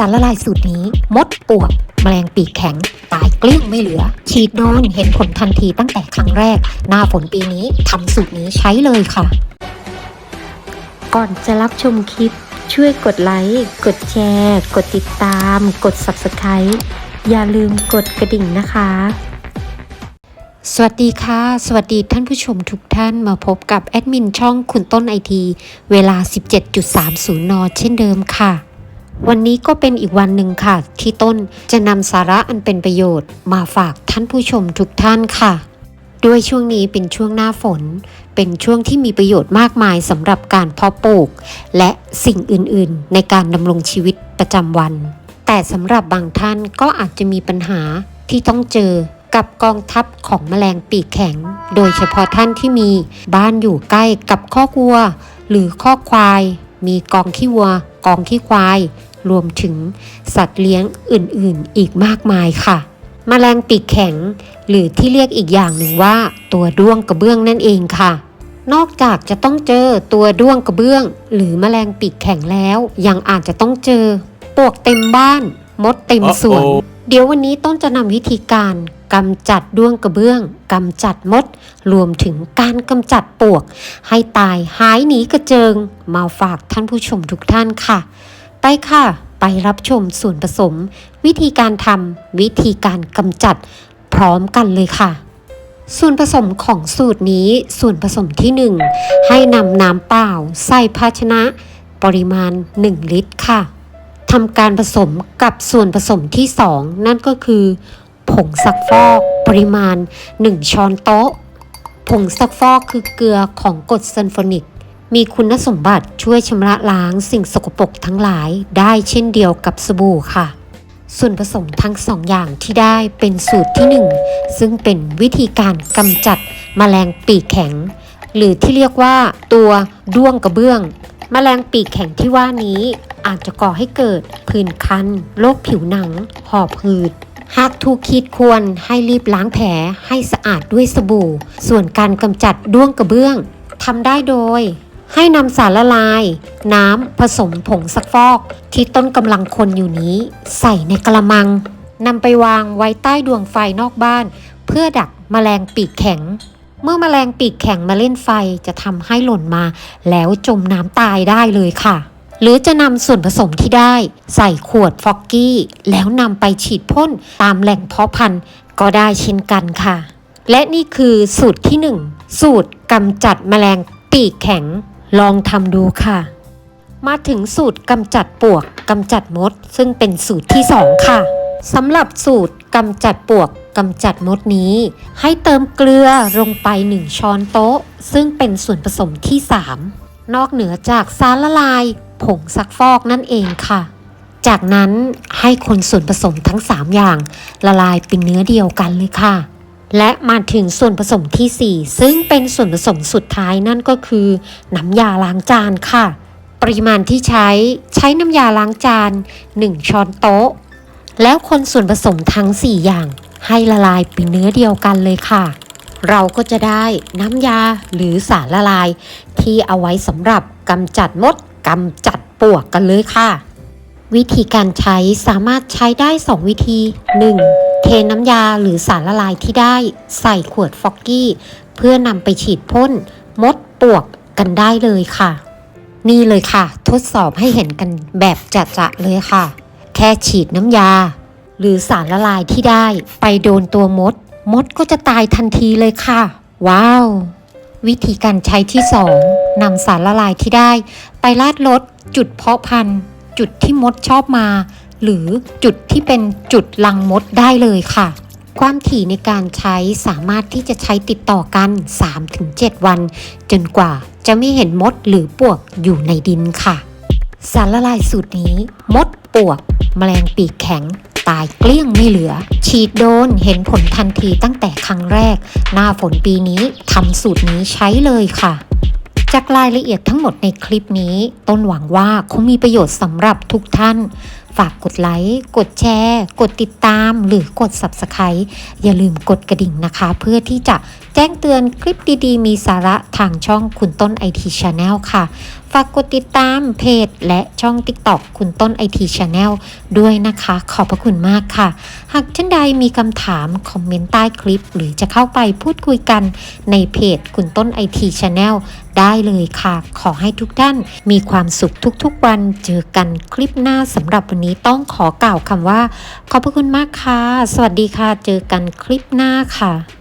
สารละลายสูตรนี้ มดปวก แมลงปีกแข็ง ตายเกลี้ยงไม่เหลือ ฉีดโดนเห็นผลทันทีตั้งแต่ครั้งแรก หน้าฝนปีนี้ทำสูตรนี้ใช้เลยค่ะ ก่อนจะรับชมคลิป ช่วยกดไลค์ กดแชร์ กดติดตาม กด Subscribe อย่าลืมกดกระดิ่งนะคะ สวัสดีค่ะ สวัสดีท่านผู้ชมทุกท่านมาพบกับแอดมินช่องคุณต้นไอที เวลา 17.30 น เช่นเดิมค่ะ วันนี้ก็เป็นอีกวันหนึ่งค่ะ ที่ต้นจะนำสาระอันเป็นประโยชน์ มาฝากท่านผู้ชมทุกท่านค่ะ ด้วยช่วงนี้เป็นช่วงหน้าฝน เป็นช่วงที่มีประโยชน์มากมายสำหรับการเพาะปลูก และสิ่งอื่นๆ ในการดำรงชีวิตประจำวัน แต่สำหรับบางท่านก็อาจจะมีปัญหาที่ต้องเจอกับกองทัพของแมลงปีกแข็ง โดยเฉพาะท่านที่มีบ้านอยู่ใกล้กับข้อกวัว หรือข้อควาย มีกองขี้วัว กองขี้ควาย รวมถึงสัตว์เลี้ยงอื่นๆอีกมากมายค่ะ แมลงปีกแข็ง หรือที่เรียกอีกอย่างหนึ่งว่า ตัวด้วงกระเบื้องนั่นเองค่ะ นอกจากจะต้องเจอตัวด้วงกระเบื้อง หรือแมลงปีกแข็งแล้ว ยังอาจจะต้องเจอปวกเต็มบ้าน มดเต็มสวน Uh-oh เดี๋ยววันนี้ต้นจะนำวิธีการกำจัดด้วงกระเบื้องกำจัดมด รวมถึงการกำจัดปวก ให้ตายหายหนีกระเจิง มาฝากท่านผู้ชมทุกท่านค่ะ ไปค่ะ ไปรับชมส่วนผสม วิธีการทำวิธีการกำจัด พร้อมกันเลยค่ะ ส่วนผสมของสูตรนี้ส่วนผสมที่ 1 ให้นำน้ำเปล่า ใส่ภาชนะ ปริมาณ 1 ลิตรค่ะทำการผสมกับส่วนผสมที่ 2 นั่นก็คือ ผงซักฟอกปริมาณ 1 ช้อนโต๊ะ ผงซักฟอกคือเกลือของกรดซัลฟูนิก มีคุณสมบัติช่วยชำระล้างสิ่งสกปรกทั้งหลายได้เช่นเดียวกับสบู่ค่ะ ส่วนผสมทั้งสองอย่างที่ได้เป็นสูตรที่ 1 ซึ่งเป็นวิธีการกำจัดแมลงปีกแข็ง หรือที่เรียกว่าตัวด้วงกระเบื้องแมลงปีกแข็งที่ว่านี้อาจจะก่อให้เกิดผื่นคันโรคผิวหนัง หอบหืดหากถูกคิดควรให้รีบล้างแผลให้สะอาดด้วยสบู่ ส่วนการกำจัดด้วงกระเบื้องทำได้โดย ให้นำสารละลาย น้ำผสมผงซักฟอก ที่ต้นกำลังคนอยู่นี้ ใส่ในกระมังนำไปวางไว้ใต้ดวงไฟนอกบ้าน เพื่อดักแมลงปีกแข็ง เมื่อแมลงปีกแข็งมาเล่นไฟจะทำให้หล่นมา แล้วจมน้ำตายได้เลยค่ะ หรือจะนำส่วนผสมที่ได้ ใส่ขวดฟอกกี้ แล้วนำไปฉีดพ่นตามแหล่งเพาะพันธุ์ก็ได้เช่นกันค่ะ และนี่คือสูตรที่ 1 สูตรกำจัดแมลงปีกแข็ง ลองทำดูค่ะ มาถึงสูตรกำจัดปวกกำจัดมด ซึ่งเป็นสูตรที่ 2 ค่ะสำหรับสูตรกำจัดปวกกำจัดมดนี้ ให้เติมเกลือลงไป 1 ช้อนโต๊ะ ซึ่งเป็นส่วนผสมที่ 3 นอกเหนือจากสารละลาย ผงซักฟอกนั่นเองค่ะ จากนั้นให้คนส่วนผสมทั้ง 3 อย่าง ละลายเป็นเนื้อเดียวกันเลยค่ะ และมาถึงส่วนผสมทีสี่ 4 ซึ่งเป็นส่วนผสมสุดท้ายนั่นก็คือน้ำยาล้างจานค่ะ ปริมาณที่ใช้ใช้น้ำยาล้างจาน 1 ช้อนโต๊ะ แล้วคนส่วนผสมทั้ง 4 อย่าง ให้ละลายเป็นเนื้อเดียวกันเลยค่ะ เราก็จะได้น้ำยาหรือสารละลาย ที่เอาไว้สำหรับกำจัดมดกำจัดปวกกันเลยค่ะ วิธีการใช้สามารถใช้ได้ 2 วิธี 1. เทน้ำยาหรือสารละลายที่ได้ใส่ขวดฟอกกี้ เพื่อนำไปฉีดพ่นมดปลวกกันได้เลยค่ะ นี่เลยค่ะ ทดสอบให้เห็นกันแบบจะๆเลยค่ะ แค่ฉีดน้ำยา หรือสารละลายที่ได้ ไปโดนตัวมด มดก็จะตายทันทีเลยค่ะ ว้าว วิธีการใช้ที่ 2นำสารละลายที่ได้ ไปลาดรถจุดเพาะพันธุ์ จุดที่มดชอบมา หรือจุดที่เป็นจุดลังมดได้เลยค่ะ ความถี่ในการใช้สามารถที่จะใช้ติดต่อกัน 3-7 วัน จนกว่าจะไม่เห็นมดหรือปวกอยู่ในดินค่ะ สารละลายสูตรนี้ มดปวก แมลงปีกแข็งตายเกลี้ยงไม่เหลือ ฉีดโดนเห็นผลทันทีตั้งแต่ครั้งแรก หน้าฝนปีนี้ทำสูตรนี้ใช้เลยค่ะ จากรายละเอียดทั้งหมดในคลิปนี้ ต้นหวังว่าคงมีประโยชน์สำหรับทุกท่าน ฝากกดไลค์ กดแชร์ กดติดตาม หรือกด Subscribe อย่าลืมกดกระดิ่งนะคะ เพื่อที่จะ จ้งเตือนคลิปดีๆ มีสาระทางช่องคุณต้น IT Channel ค่ะ ฝากกดติดตามเพจและช่อง TikTok คุณต้น IT Channel ด้วยนะคะ ขอบพระคุณมากค่ะ หากท่านใดมีคำถาม คอมเมนต์ใต้คลิป หรือจะเข้าไปพูดคุยกันในเพจคุณต้น IT Channel ได้เลยค่ะ ขอให้ทุกท่านมีความสุขทุกๆวันเจอกันคลิปหน้าสำหรับวันนี้ต้องขอกล่าวคำว่า ขอบพระคุณมากค่ะ สวัสดีค่ะ เจอกันคลิปหน้าค่ะ